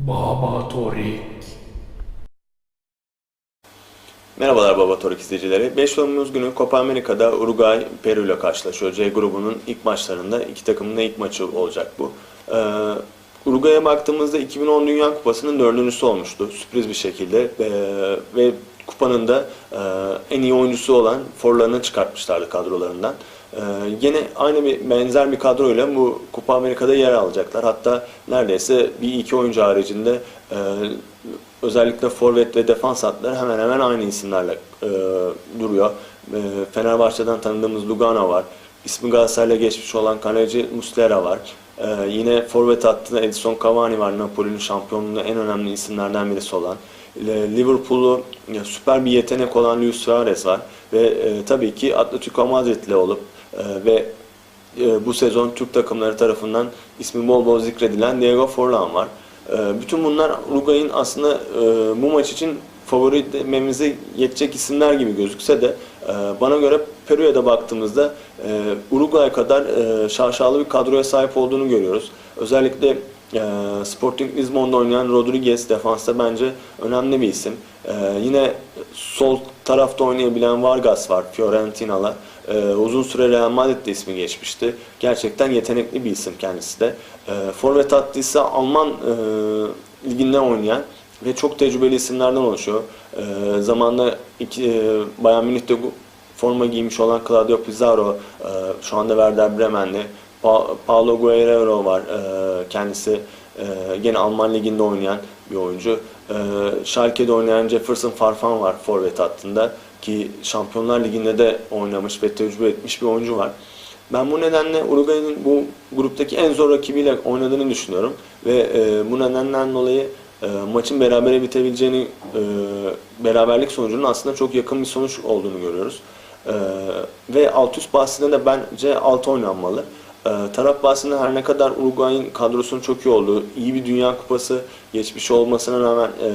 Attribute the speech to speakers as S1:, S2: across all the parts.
S1: Baba Torik.
S2: Merhabalar Baba Torik izleyicileri. 5 Temmuz günü Copa Amerika'da Uruguay Peru ile karşılaşıyor. C grubunun ilk maçlarında iki takımın da ilk maçı olacak bu. Ee, Uruguay'a baktığımızda 2010 Dünya Kupası'nın dördüncüsü olmuştu. Sürpriz bir şekilde. Ee, ve kupanın da e, en iyi oyuncusu olan forlarını çıkartmışlardı kadrolarından. Ee, yine aynı bir benzer bir kadroyla bu Kupa Amerika'da yer alacaklar. Hatta neredeyse bir iki oyuncu haricinde e, özellikle forvet ve defans hatları hemen hemen aynı isimlerle e, duruyor. E, Fenerbahçe'den tanıdığımız Lugano var. İsmi Galatasaray'la geçmiş olan kaleci Muslera var. E, yine forvet hattında Edison Cavani var. Napoli'nin şampiyonluğunda en önemli isimlerden birisi olan. E, Liverpool'u süper bir yetenek olan Luis Suarez var. Ve e, tabii ki Atletico Madrid'le olup e, ve e, bu sezon Türk takımları tarafından ismi bol bol zikredilen Diego Forlan var. E, bütün bunlar Uruguay'ın aslında e, bu maç için favori dememize yetecek isimler gibi gözükse de e, bana göre Peru'ya da baktığımızda e, Uruguay kadar e, şaşalı bir kadroya sahip olduğunu görüyoruz. Özellikle Sporting Lisbon'da oynayan Rodriguez defansta bence önemli bir isim. Yine sol tarafta oynayabilen Vargas var Fiorentina'la. Uzun süre Real Madrid'de ismi geçmişti. Gerçekten yetenekli bir isim kendisi de. E, Forvet hattı ise Alman e, liginde oynayan ve çok tecrübeli isimlerden oluşuyor. E, zamanla iki, e, Bayern Münih'te forma giymiş olan Claudio Pizarro, e, şu anda Werder Bremen'de. Pa- Paulo Guerrero var, e, kendisi e, gene Alman liginde oynayan bir oyuncu. E, Schalke'de oynayan Jefferson Farfan var forvet hattında ki Şampiyonlar Ligi'nde de oynamış ve tecrübe etmiş bir oyuncu var. Ben bu nedenle Uruguay'ın bu gruptaki en zor rakibiyle oynadığını düşünüyorum ve e, bu nedenden dolayı e, maçın berabere bitebileceğini, e, beraberlik sonucunun aslında çok yakın bir sonuç olduğunu görüyoruz. E, ve alt üst bahsinde de bence alt oynanmalı. E, taraf bahsinde her ne kadar Uruguay'ın kadrosunun çok iyi olduğu, iyi bir Dünya Kupası geçmiş olmasına rağmen e,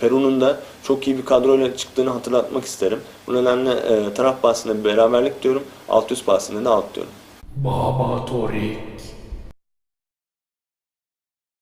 S2: Peru'nun da çok iyi bir kadroyla çıktığını hatırlatmak isterim. Bu nedenle e, taraf bahsinde beraberlik diyorum, alt üst bahsinde de alt diyorum.
S1: Baba Torik.